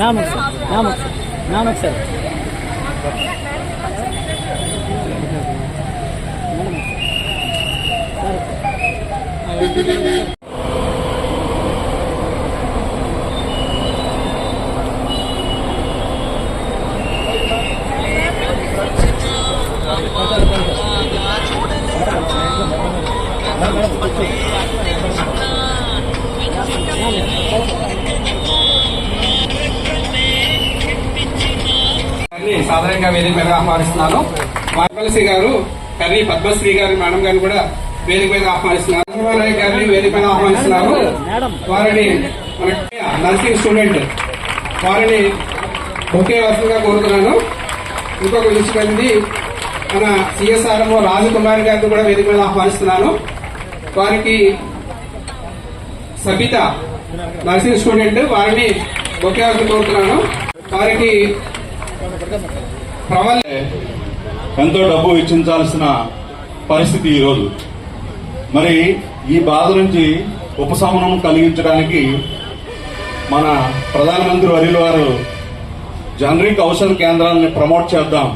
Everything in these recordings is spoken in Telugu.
నామక్ సార్ నామక్ సార్ నామొకసారి సార్. ప్రత్యేకంగా వేదిక మీద ఆహ్వానిస్తున్నాను. వాల్సి గారు కర్రీ పద్మశ్రీ గారి మేడం గారిని కూడా వేదిక మీద ఆహ్వానిస్తున్నారు. రాఘవారాయ్ గారిని వేదిక మీద ఆహ్వానిస్తున్నారు. వారిని మన నర్సింగ్ స్టూడెంట్ వారిని ఒకే వరుసగా కోరుతున్నాను. ఇంకొక విషయమైంది మన సిఎస్ఆర్ఓ రాజకుమారి గారిని కూడా వేదిక మీద ఆహ్వానిస్తున్నాను. వారికి సబిత నర్సింగ్ స్టూడెంట్ వారిని ఒకే వరుస కోరుతున్నాను. వారికి ప్రవల్ ఎంతో డబ్బు వెచ్చించాల్సిన పరిస్థితి ఈరోజు. మరి ఈ బాధ నుంచి ఉపశమనం కలిగించడానికి మన ప్రధానమంత్రి వర్యుల వారు జనరిక్ ఔషధ కేంద్రాలను ప్రమోట్ చేద్దాం.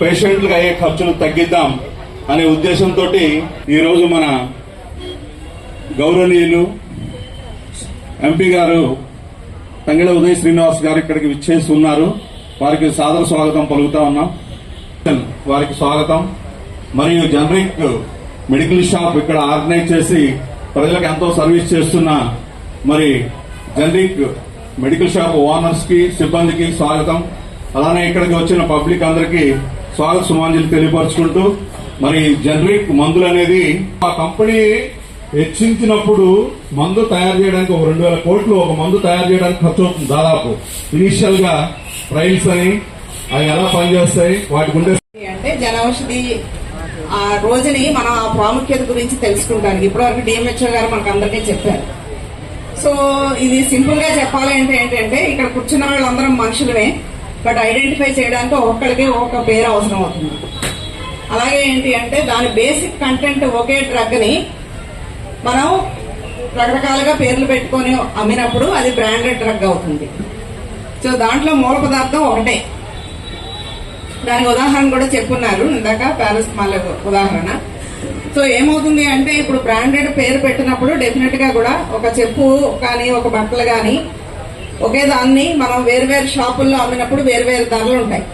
పేషెంట్లకు అయ్యే ఖర్చులు తగ్గిద్దాం అనే ఉద్దేశంతో ఈరోజు మన గౌరవనీయులు ఎంపీ గారు తంగిళ ఉదయ్ శ్రీనివాస్ గారు ఇక్కడికి విచ్చేసి ఉన్నారు. వారికి సాదర స్వాగతం పలుకుతా ఉన్నాం. వారికి స్వాగతం. మరియు జనరిక్ మెడికల్ షాప్ ఇక్కడ ఆర్గనైజ్ చేసి ప్రజలకు ఎంతో సర్వీస్ చేస్తున్న మరి జనరిక్ మెడికల్ షాప్ ఓనర్స్కి సిబ్బందికి స్వాగతం. అలానే ఇక్కడికి వచ్చిన పబ్లిక్ అందరికీ స్వాగత సుమాంజలి తెలియపరుచుకుంటూ మరి జనరిక్ మందులు అనేది ఆ కంపెనీ హెచ్చించినప్పుడు మందు తయారు చేయడానికి ఒక రెండు వేల కోట్లు ఒక మందు తయారు చేయడానికి ఖర్చు అవుతుంది దాదాపు. ఇనిషియల్గా ట్రైల్స్ అని అవి ఎలా పనిచేస్తాయి వాటికి ఉండే అంటే జనౌషధి ఆ రోజుని మనం ఆ ప్రాముఖ్యత గురించి తెలుసుకుంటానికి. ఇప్పటివరకు డిఎంహెచ్ఓ గారు మనకు అందరికీ చెప్పారు. సో ఇది సింపుల్గా చెప్పాలి అంటే ఏంటంటే ఇక్కడ కూర్చున్న వాళ్ళందరం మనుషులమే బట్ ఐడెంటిఫై చేయడానికి ఒక్కడికే ఒక్కొక్క పేరు అవసరం అవుతుంది. అలాగే ఏంటి అంటే దాని బేసిక్ కంటెంట్ ఒకే డ్రగ్ని మనం రకరకాలుగా పేర్లు పెట్టుకొని అమ్మినప్పుడు అది బ్రాండెడ్ డ్రగ్ అవుతుంది. సో దాంట్లో మూల పదార్థం ఒకటే. దానికి ఉదాహరణ కూడా చెప్పున్నారు. ఇందాక పారాసిటమాల్ ఉదాహరణ. సో ఏమవుతుంది అంటే ఇప్పుడు బ్రాండెడ్ పేరు పెట్టినప్పుడు డెఫినెట్గా కూడా ఒక చెప్పు కానీ ఒక బట్టలు కానీ ఒకే దాన్ని మనం వేరు వేరు షాపుల్లో అమ్మినప్పుడు వేరు వేరు ధరలు ఉంటాయి.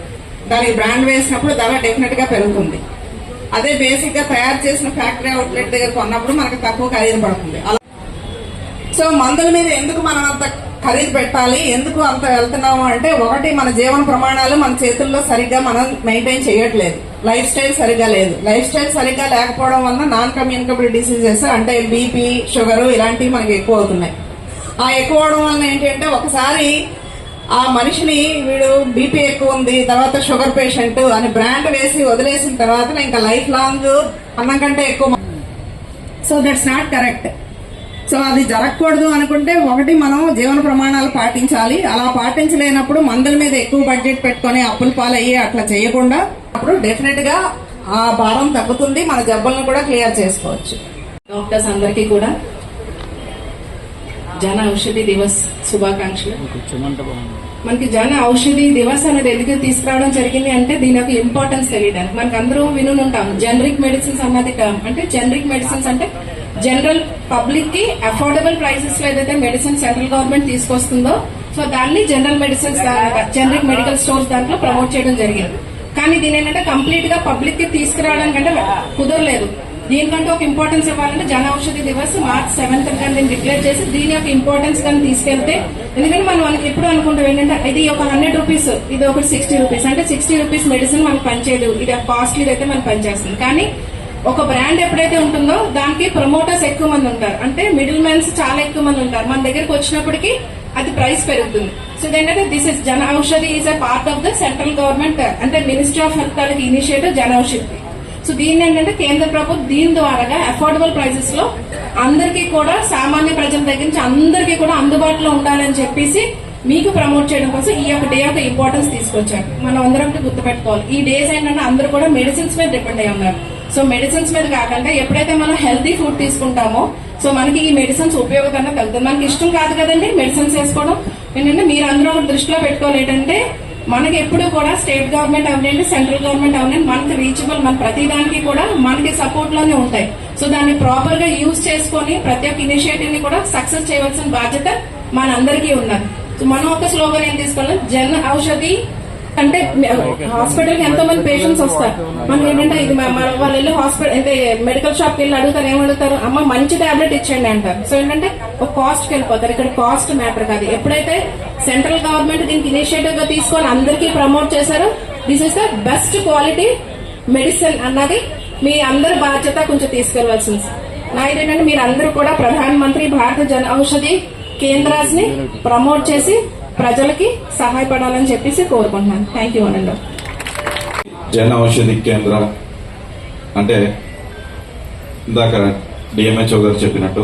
దానికి బ్రాండ్ వేసినప్పుడు ధర డెఫినెట్గా పెరుగుతుంది. అదే బేసిక్గా తయారు చేసిన ఫ్యాక్టరీ అవుట్లెట్ దగ్గర కొన్నప్పుడు మనకు తక్కువ ఖరీదు పడుతుంది. అలా సో మందుల మీద ఎందుకు మనం అంత ఖరీదు పెట్టాలి? ఎందుకు అంత వెళ్తున్నాము అంటే ఒకటి మన జీవన ప్రమాణాలు మన చేతుల్లో సరిగ్గా మనం మెయింటైన్ చేయట్లేదు. లైఫ్ స్టైల్ సరిగ్గా లేదు. లైఫ్ స్టైల్ సరిగ్గా లేకపోవడం వల్ల నాన్ కమ్యూనికబుల్ డిసీజెస్ అంటే బీపీ షుగర్ ఇలాంటివి మనకి ఎక్కువ అవుతున్నాయి. ఆ ఎక్కువ అవడం వల్ల ఏంటంటే ఒకసారి ఆ మనిషిని వీడు బీపీ ఎక్కువ ఉంది తర్వాత షుగర్ పేషెంట్ అని బ్రాండ్ వేసి వదిలేసిన తర్వాత ఇంకా లైఫ్ లాంగ్ అన్నం కంటే ఎక్కువ so that's not correct so అది జరగకూడదు అనుకుంటే ఒకటి మనం జీవన ప్రమాణాలు పాటించాలి. అలా పాటించలేనప్పుడు మందుల మీద ఎక్కువ బడ్జెట్ పెట్టుకొని అప్పుల పాలయ్యి అట్లా చేయకుండా అప్పుడు డెఫినెట్గా ఆ భారం తగ్గుతుంది. మన జబ్బులను కూడా క్లియర్ చేసుకోవచ్చు. డాక్టర్స్ అందరికీ కూడా జన ఔషధి దివస్ శుభాకాంక్షలు. మనకి జన ఔషధి దివస్ అనేది ఎందుకు తీసుకురావడం జరిగింది అంటే దీని యొక్క ఇంపార్టెన్స్ తెలియడానికి మనకి అందరూ వినుంటాం జనరిక్ మెడిసిన్స్ అన్నది టర్మ్ అంటే జనరిక్ మెడిసిన్స్ అంటే జనరల్ పబ్లిక్కి అఫోర్డబుల్ ప్రైసెస్లో ఏదైతే మెడిసిన్ సెంట్రల్ గవర్నమెంట్ తీసుకొస్తుందో సో దాన్ని general medicines generic medical stores దాంట్లో ప్రమోట్ చేయడం జరిగింది. కానీ దీని ఏంటంటే కంప్లీట్గా పబ్లిక్కి తీసుకురావడానికి అంటే కుదరలేదు. దీనికంటే ఒక ఇంపార్టెన్స్ ఇవ్వాలంటే జన ఔషధి దివస్ మార్చ్ సెవెంత్ కానీ దీన్ని డిక్లేర్ చేసి దీని యొక్క ఇంపార్టెన్స్ కానీ తీసుకెళ్తే ఎందుకంటే మనం ఎప్పుడు అనుకుంటాం ఏంటంటే ఇది ఒక హండ్రెడ్ రూపీస్ ఇది ఒకటి సిక్స్టీ రూపీస్ అంటే సిక్స్టీ రూపీస్ మెడిసిన్ మనకు పనిచేయదు. ఇది కాస్ట్లీ అయితే మనకు పనిచేస్తుంది. కానీ ఒక బ్రాండ్ ఎప్పుడైతే ఉంటుందో దానికి ప్రమోటర్స్ ఎక్కువ మంది ఉంటారు. అంటే మిడిల్ మ్యాన్స్ చాలా ఎక్కువ మంది ఉంటారు. మన దగ్గరకు వచ్చినప్పటికీ అది ప్రైస్ పెరుగుతుంది. సో ఏంటంటే this is Jan Aushadhi is a part of the central government అంటే మినిస్ట్రీ ఆఫ్ హెల్త్ తాలూకు ఇనిషియేటివ్ జన ఔషధి. సో దీన్ని ఏంటంటే కేంద్ర ప్రభుత్వం దీని ద్వారా అఫోర్డబుల్ ప్రైజెస్లో అందరికీ కూడా సామాన్య ప్రజల దగ్గర నుంచి అందరికీ కూడా అందుబాటులో ఉండాలని చెప్పేసి మీకు ప్రమోట్ చేయడం కోసం ఈ యొక్క డే యొక్క ఇంపార్టెన్స్ తీసుకొచ్చారు. మనం అందరం గుర్తుపెట్టుకోవాలి. ఈ డేస్ ఏంటంటే అందరూ కూడా మెడిసిన్స్ మీద డిపెండ్ అయి ఉన్నారు సో మెడిసిన్స్ మీద కాకుండా ఎప్పుడైతే మనం హెల్తీ ఫుడ్ తీసుకుంటామో సో మనకి ఈ మెడిసిన్స్ ఉపయోగకరంగా కలుగుతుంది. మనకి ఇష్టం కాదు కదండి మెడిసిన్స్ వేసుకోవడం. ఏంటంటే మీరు అందరూ దృష్టిలో పెట్టుకోవాలి ఏంటంటే మనకి ఎప్పుడు కూడా స్టేట్ గవర్నమెంట్ అవనండి సెంట్రల్ గవర్నమెంట్ అవనండి మనకి రీచబుల్ మన ప్రతి దానికి కూడా మనకి సపోర్ట్లోనే ఉంటాయి. సో దాన్ని ప్రాపర్గా యూజ్ చేసుకొని ప్రతి ఒక్క ఇనిషియేటివ్ని కూడా సక్సెస్ చేయవలసిన బాధ్యత మనందరికీ ఉన్నది. సో మనం ఒక స్లోగన్ ఏం తీసుకోవాలి జన్ ఔషధి అంటే హాస్పిటల్కి ఎంతో మంది పేషెంట్స్ వస్తారు. మనం ఏంటంటే ఇది మన వాళ్ళు వెళ్ళి హాస్పిటల్ అంటే మెడికల్ షాప్కి వెళ్ళి అడుగుతారు ఏమడుగుతారు? అమ్మ మంచి టాబ్లెట్ ఇచ్చేయండి అంటారు. సో ఏంటంటే ఒక కాస్ట్కి వెళ్ళిపోతారు. ఇక్కడ కాస్ట్ మ్యాటర్ కాదు. ఎప్పుడైతే సెంట్రల్ గవర్నమెంట్ దీనికి ఇనిషియేటివ్గా తీసుకొని అందరికీ ప్రమోట్ చేశారో this is the best quality medicine అన్నది మీ అందరి బాధ్యత కొంచెం తీసుకెళ్ళవలసింది నా ఏంటంటే మీరు అందరూ కూడా ప్రధాన మంత్రి భారత జన ఔషధి కేంద్రాస్ని ప్రమోట్ చేసి ప్రజలకి సహాయపడాలని చెప్పేసి కోరుకుంటున్నాను. థ్యాంక్ యూ అనండి జన ఔషధి కేంద్ర అంటే ఇందాక డిఎంహెచ్ఓ గారు చెప్పినట్టు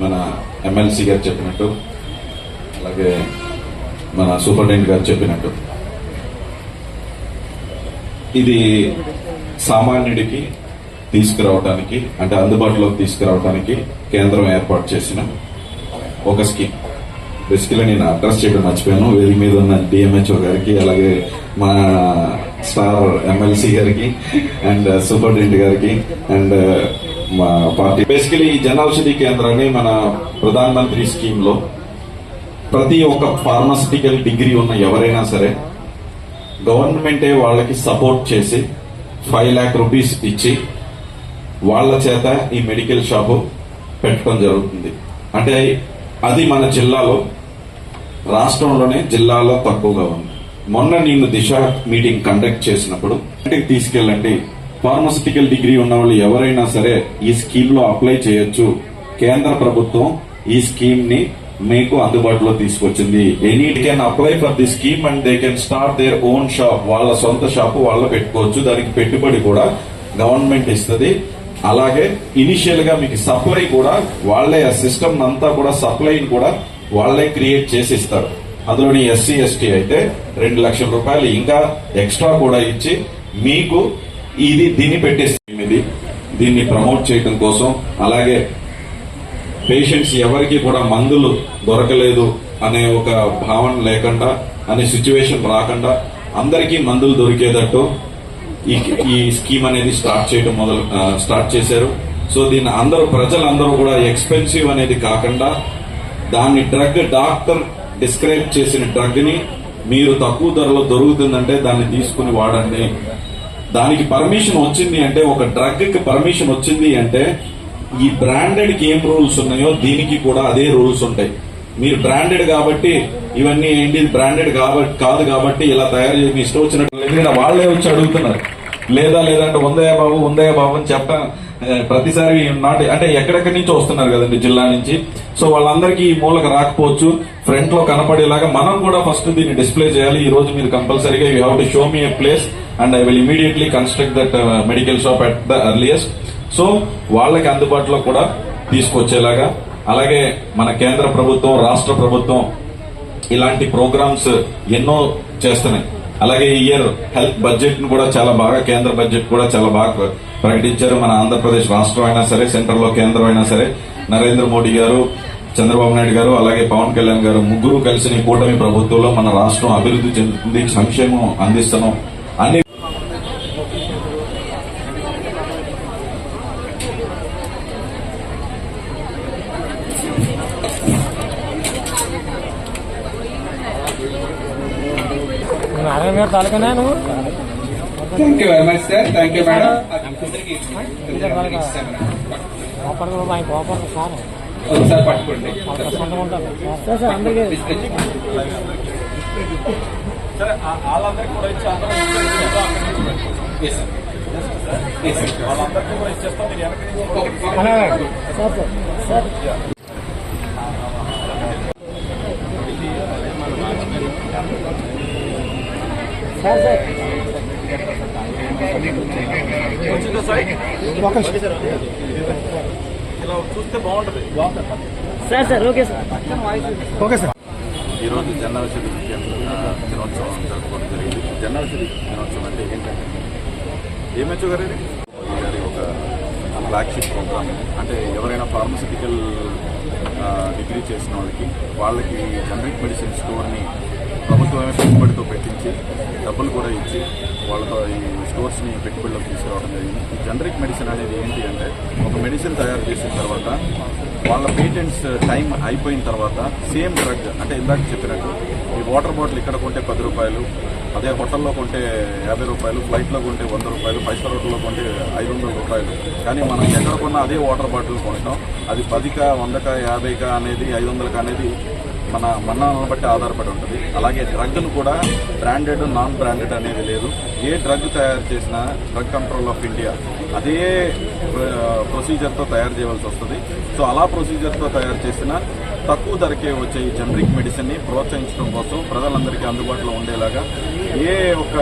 మన ఎమ్మెల్సీ గారు చెప్పినట్టు అలాగే మన సూపరింటెండెంట్ గారు చెప్పినట్టు. ఇది సామాన్యుడికి తీసుకురావడానికి అంటే అందుబాటులోకి తీసుకురావడానికి కేంద్రం ఏర్పాటు చేసిన ఒక స్కీమ్. బేసికలీ నేను అడ్రస్ చేయడం మర్చిపోయాను. వేదిక మీద ఉన్న డిఎంహెచ్ఓ గారికి అలాగే మా స్టార్ ఎమ్మెల్సీ గారికి అండ్ సూపరింటెండెంట్ గారికి అండ్ మా పార్టీ. బేసికలీ ఈ జన ఔషధి కేంద్రాన్ని మన ప్రధాన మంత్రి స్కీమ్లో ప్రతి ఒక్క ఫార్మాసిటికల్ డిగ్రీ ఉన్న ఎవరైనా సరే గవర్నమెంటే వాళ్ళకి సపోర్ట్ చేసి ఫైవ్ ల్యాక్ రూపీస్ ఇచ్చి వాళ్ళ చేత ఈ మెడికల్ షాపు పెట్టడం జరుగుతుంది. అంటే అది మన జిల్లాలో రాష్ట్రంలోనే జిల్లాలో తక్కువగా ఉంది. మొన్న నేను దిశ మీటింగ్ కండక్ట్ చేసినప్పుడు తీసుకెళ్ళండి ఫార్మసిటికల్ డిగ్రీ ఉన్న వాళ్ళు ఎవరైనా సరే ఈ స్కీమ్లో అప్లై చేయొచ్చు. కేంద్ర ప్రభుత్వం ఈ స్కీమ్ని మీకు అందుబాటులో తీసుకొచ్చింది. Any can apply for the scheme and they can start their own shop వాళ్ళ సొంత షాపు వాళ్ళ పెట్టుకోవచ్చు. దానికి పెట్టుబడి కూడా గవర్నమెంట్ ఇస్తుంది. అలాగే ఇనిషియల్గా మీకు సప్లై కూడా వాళ్ళే ఆ సిస్టమ్ అంతా కూడా సప్లై కూడా వాళ్ళే క్రియేట్ చేసి ఇస్తారు. అందులోని ఎస్సీ ఎస్టీ అయితే రెండు లక్షల రూపాయలు. ఇంకా ఎక్స్ట్రా కూడా ఇచ్చి మీకు ఇది దీన్ని పెట్టేస్తుంది ఇది దీన్ని ప్రమోట్ చేయడం కోసం. అలాగే పేషెంట్స్ ఎవరికి కూడా మందులు దొరకలేదు అనే ఒక భావన లేకుండా అనే సిచ్యువేషన్ రాకుండా అందరికీ మందులు దొరికేటట్టు ఈ ఈ స్కీమ్ అనేది స్టార్ట్ చేయడం మొదలు స్టార్ట్ చేశారు. సో దీన్ని అందరూ ప్రజలందరూ కూడా ఎక్స్పెన్సివ్ అనేది కాకుండా దాన్ని డ్రగ్ డాక్టర్ డిస్క్రైబ్ చేసిన డ్రగ్ని మీరు తక్కువ ధరలో దొరుకుతుందంటే దాన్ని తీసుకుని వాడండి. దానికి పర్మిషన్ వచ్చింది అంటే ఒక డ్రగ్కి పర్మిషన్ వచ్చింది అంటే ఈ బ్రాండెడ్కి ఏం రూల్స్ ఉన్నాయో దీనికి కూడా అదే రూల్స్ ఉంటాయి. మీరు బ్రాండెడ్ కాబట్టి ఇవన్నీ ఏంటి? బ్రాండెడ్ కాబట్టి కాదు కాబట్టి ఇలా తయారు చేసి మీ ఇష్టం వచ్చినట్టు వాళ్ళే వచ్చి అడుగుతున్నారు. లేదా లేదంటే ఉందయ్య బాబు ఉందయ్య బాబు అని చెప్ప ప్రతిసారి నాటి అంటే ఎక్కడెక్కడి నుంచి వస్తున్నారు కదండి జిల్లా నుంచి. సో వాళ్ళందరికీ ఈ మూలకు రాకపోవచ్చు. ఫ్రంట్లో కనపడేలాగా మనం కూడా ఫస్ట్ దీన్ని డిస్ప్లే చేయాలి. ఈ రోజు మీరు కంపల్సరీగా you have to show me a place and I will immediately construct that medical shop at the earliest so వాళ్ళకి అందుబాటులో కూడా తీసుకొచ్చేలాగా. అలాగే మన కేంద్ర ప్రభుత్వం రాష్ట్ర ప్రభుత్వం ఇలాంటి ప్రోగ్రామ్స్ ఎన్నో చేస్తున్నాయి. అలాగే ఈ ఇయర్ హెల్త్ బడ్జెట్ను కూడా చాలా బాగా కేంద్ర బడ్జెట్ కూడా చాలా బాగా ప్రకటించారు. మన ఆంధ్రప్రదేశ్ రాష్ట్రం అయినా సరే సెంటర్లో కేంద్రం అయినా సరే. నరేంద్ర మోడీ గారు చంద్రబాబు నాయుడు గారు అలాగే పవన్ కళ్యాణ్ గారు ముగ్గురు కలిసిన ఈ కూటమి ప్రభుత్వంలో మన రాష్ట్రం అభివృద్ధి చెందుతుంది సంక్షేమం అందిస్తున్నాం. అన్ని నారాయణ గారు తాలూకానా నువ్వు thank you very much sir thank you madam sir ఒకసారి పట్టుకోండి. సార్ సార్ అందరికీ అలాగే సార్ సార్ సార్ సార్. బాగుంటది ఓకే సార్. ఈరోజు జన్మౌషధి కేంద్ర దినోత్సవం జరుపుకోవడం జరిగింది. జన్మౌషధి దినోత్సవం అంటే ఏంటంటే ఏమొచ్చు గారు గారి ఒక ఫ్లాగ్షిప్ ప్రోగ్రామ్ అంటే ఎవరైనా ఫార్మసిటికల్ డిగ్రీ చేసిన వాళ్ళకి వాళ్ళకి జనరిక్ మెడిసిన్ స్టోర్ని ప్రభుత్వమే పెట్టుబడితో పెట్టించి డబ్బులు కూడా ఇచ్చి వాళ్ళతో ఈ స్టోర్స్ని పెట్టుబడిలోకి తీసుకురావడం జరిగింది. ఈ జనరిక్ మెడిసిన్ అనేది ఏంటి అంటే ఒక మెడిసిన్ తయారు చేసిన తర్వాత వాళ్ళ పేటెంట్స్ టైం అయిపోయిన తర్వాత సేమ్ డ్రగ్ అంటే ఇందాక చెప్పినట్టు ఈ వాటర్ బాటిల్ ఇక్కడ కొంటే పది రూపాయలు అదే హోటల్లో కొంటే యాభై రూపాయలు ఫ్లైట్లో కొంటే వంద రూపాయలు ఫైవ్ స్టార్ హోటల్లో కొంటే ఐదు వందల రూపాయలు. కానీ మనం ఎక్కడ కొన్నా అదే వాటర్ బాటిల్ కొంటాం. అది పదిక వందక యాభైక అనేది ఐదు వందలక అనేది మన మన్నాలను బట్టి ఆధారపడి ఉంటుంది. అలాగే డ్రగ్ను కూడా బ్రాండెడ్ నాన్ బ్రాండెడ్ అనేది లేదు. ఏ డ్రగ్ తయారు చేసినా డ్రగ్ కంట్రోల్ ఆఫ్ ఇండియా అదే ప్రొసీజర్తో తయారు చేయవలసి వస్తుంది. సో అలా ప్రొసీజర్తో తయారు చేసిన తక్కువ ధరకే వచ్చే ఈ జనరిక్ మెడిసిన్ని ప్రోత్సహించడం కోసం ప్రజలందరికీ అందుబాటులో ఉండేలాగా ఏ ఒక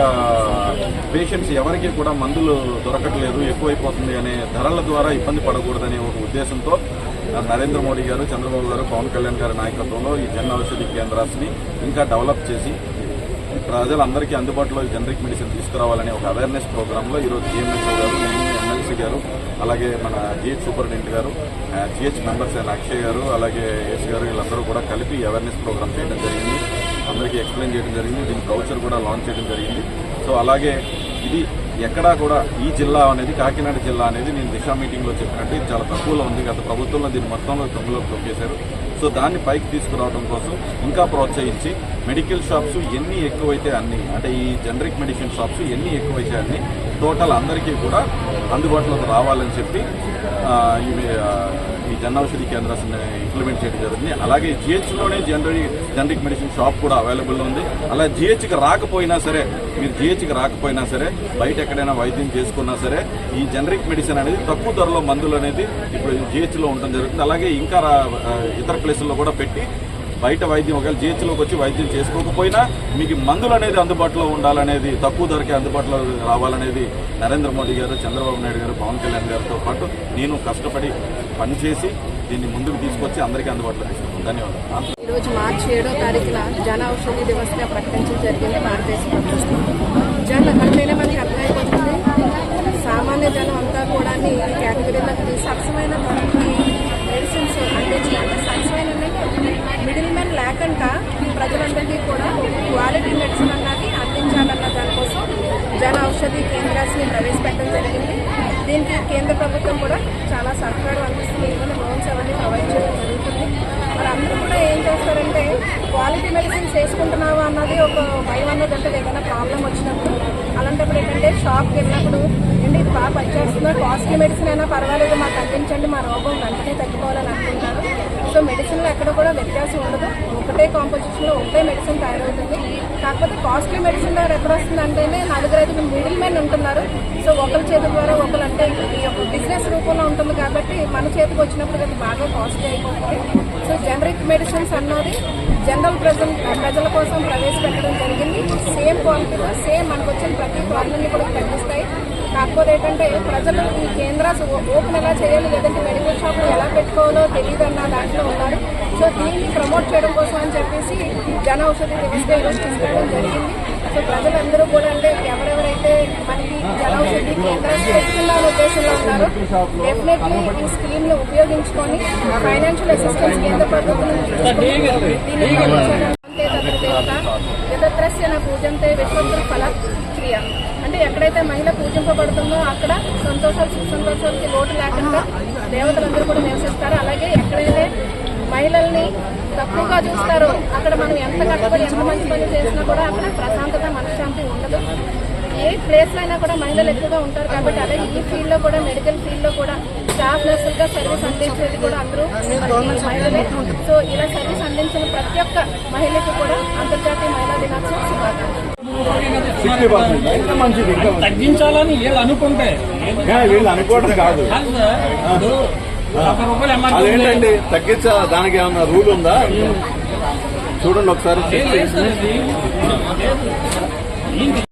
పేషెంట్స్ ఎవరికి కూడా మందులు దొరకట్లేదు ఎక్కువైపోతుంది అనే ధరల ద్వారా ఇబ్బంది పడకూడదనే ఒక ఉద్దేశంతో నరేంద్ర మోడీ గారు చంద్రబాబు గారు పవన్ కళ్యాణ్ గారి నాయకత్వంలో ఈ జన్ ఔషధి కేంద్రాన్ని ఇంకా డెవలప్ చేసి ప్రజలందరికీ అందుబాటులో జనరిక్ మెడిసిన్ తీసుకురావాలనే ఒక అవేర్నెస్ ప్రోగ్రాంలో ఈరోజు జిఎంఎస్ఓ గారు ఎమ్మెల్సీ గారు అలాగే మన జిహెచ్ సూపరింటెండెంట్ గారు జిహెచ్ మెంబర్స్ అయిన అక్షయ్ గారు అలాగే ఎస్ గారు వీళ్ళందరూ కూడా కలిపి అవేర్నెస్ ప్రోగ్రామ్ చేయడం జరిగింది. అందరికీ ఎక్స్ప్లెయిన్ చేయడం జరిగింది. దీని కౌచర్ కూడా లాంచ్ చేయడం జరిగింది. సో అలాగే ఇది ఎక్కడా కూడా ఈ జిల్లా అనేది కాకినాడ జిల్లా అనేది నేను దిశా మీటింగ్లో చెప్పినట్టు ఇది చాలా తక్కువలో ఉంది. గత ప్రభుత్వంలో దీన్ని మొత్తంలో తొమ్మిదిలోకి తొక్కేశారు. సో దాన్ని పైకి తీసుకురావడం కోసం ఇంకా ప్రోత్సహించి మెడికల్ షాప్స్ ఎన్ని ఎక్కువైతే అన్ని అంటే ఈ జనరిక్ మెడిసిన్ షాప్స్ ఎన్ని ఎక్కువైతే అన్ని టోటల్ అందరికీ కూడా అందుబాటులోకి రావాలని చెప్పి ఇవి ఈ జన ఔషధి కేంద్రాన్ని ఇంప్లిమెంట్ చేయడం జరుగుతుంది అలాగే జిహెచ్లోనే జనరల్ జనరిక్ మెడిసిన్ షాప్ కూడా అవైలబుల్ ఉంది. అలా జిహెచ్కి రాకపోయినా సరే మీరు జిహెచ్కి రాకపోయినా సరే బయట ఎక్కడైనా వైద్యం చేసుకున్నా సరే ఈ జనరిక్ మెడిసిన్ అనేది తక్కువ ధరలో మందులు అనేది ఇప్పుడు జిహెచ్లో ఉండడం జరుగుతుంది. అలాగే ఇంకా ఇతర ప్లేసుల్లో కూడా పెట్టి బయట వైద్యం ఒకవేళ జిహెచ్లోకి వచ్చి వైద్యం చేసుకోకపోయినా మీకు మందులు అనేది అందుబాటులో ఉండాలనేది తక్కువ ధరకే అందుబాటులో రావాలనేది నరేంద్ర మోడీ గారు చంద్రబాబు నాయుడు గారు పవన్ కళ్యాణ్ గారితో పాటు నేను కష్టపడి పనిచేసి దీన్ని ముందుకు తీసుకొచ్చి అందరికీ అందుబాటులో తీసుకున్నాను. ధన్యవాదాలు. ఈరోజు మార్చి ఏడో తారీఖున జన ఔషధి దివస్గా ప్రకటించడం జరిగింది భారతదేశం ప్రభుత్వం. జన అంటేనే మనకి అర్థమైపోతుంది. సామాన్య జనం అంతా కూడా ఈ కేటగిరీలోకి తీసి సరసమైన మిడిల్ లేకుండా ప్రజలందరికీ కూడా క్వాలిటీ మెడిసిన్ అన్నది అందించాలన్న దానికోసం జన ఔషధి కేంద్రాన్ని ప్రవేశపెట్టడం జరిగింది. దీనికి కేంద్ర ప్రభుత్వం కూడా చాలా సహకారం అందిస్తుంది. ఏమైనా లోన్స్ అవన్నీ ప్రొవైడ్ చేయడం జరుగుతుంది. మరి అందరూ కూడా ఏం చేస్తారంటే క్వాలిటీ మెడిసిన్స్ వేసుకుంటున్నావా అన్నది ఒక భయం అన్నది అంటే ఏదైనా ప్రాబ్లం వచ్చినప్పుడు అలాంటప్పుడు ఏంటంటే షాప్కి వెళ్ళినప్పుడు ఏంటి ఇది బాగా పనిచేస్తుందో? కాస్ట్లీ మెడిసిన్ అయినా పర్వాలేదు మాకు అందించండి మా రోగం వెంటనే తగ్గిపోవాలని అనుకుంటున్నాను సో మెడిసిన్లో ఎక్కడ కూడా వ్యత్యాసం ఉండదు. ఒకటే కాంపోజిషన్లో ఒకటే మెడిసిన్ తయారవుతుంది. కాకపోతే కాస్ట్లీ మెడిసిన్ ద్వారా ఎక్కడ వస్తుంది అంటేనే నలుగురు ఐదుగురు మిడిల్ మెన్ ఉంటున్నారు. సో ఒకరి చేతి ద్వారా ఒకరు అంటే ఈ యొక్క బిజినెస్ రూపంలో ఉంటుంది కాబట్టి మన చేతికి వచ్చినప్పుడు అది బాగా కాస్ట్లీ అయిపోతుంది. సో జనరిక్ మెడిసిన్స్ అన్నది జనరల్ ప్రజల ప్రజల కోసం ప్రవేశపెట్టడం జరిగింది. సేమ్ క్వాలిటీలో సేమ్ మనకు వచ్చిన ప్రతి ప్రాబ్లమ్ని కూడా తగ్గిస్తాయి. కాకపోతే ఏంటంటే ప్రజలు ఈ కేంద్రాలు ఓపెన్ ఎలా చేయాలి లేదంటే మెడికల్ షాప్లు ఎలా పెట్టుకోవాలో తెలియదు అన్న దాంట్లో ఉన్నారు. సో దీన్ని ప్రమోట్ చేయడం కోసం అని చెప్పేసి జన ఔషధి వ్యవస్థ ఈరోజు తీసుకురావడం జరిగింది. సో ప్రజలందరూ కూడా అంటే ఎవరెవరైతే మనకి జన ఔషధి కేంద్రాలు పెట్టుకున్న ఉద్దేశంలో ఉన్నారో డెఫినెట్లీ ఈ స్కీమ్ ఉపయోగించుకొని ఫైనాన్షియల్ అసిస్టెన్స్ కేంద్ర ప్రభుత్వం దీన్ని ప్రమోట్ చేయడం అంతే పూజంతే విశ్వత్ర ఫల క్రియ. అంటే ఎక్కడైతే మహిళ పూజింపబడుతుందో అక్కడ సంతోషాలు సుఖ సంతోషాలకి లోటు లేకుండా దేవతలందరూ కూడా నివసిస్తారు. అలాగే ఎక్కడైతే మహిళల్ని తక్కువగా చూస్తారో అక్కడ మనం ఎంత కష్టపడి ఎంత మంచి పని చేసినా కూడా అక్కడ ప్రశాంతత మనశ్శాంతి ఉండదు. ఏ ప్లేస్లో అయినా కూడా మహిళలు ఎక్కువగా ఉంటారు కాబట్టి అలాగే ఈ ఫీల్డ్లో కూడా మెడికల్ ఫీల్డ్లో కూడా స్టాఫ్ నర్సులుగా సర్వీస్ అందించేది కూడా అందరూ మహిళలే. సో ఇలా సర్వీస్ అందించిన ప్రతి ఒక్క మహిళకి కూడా అంతర్జాతీయ మహిళా దినోత్సవం శుభాకాంక్షలు. తగ్గించాలని వీళ్ళు అనుకుంటే. వీళ్ళు అనుకోవడం కాదు. అదేంటండి తగ్గించా దానికి ఏమన్నా రూల్ ఉందా? చూడండి ఒకసారి.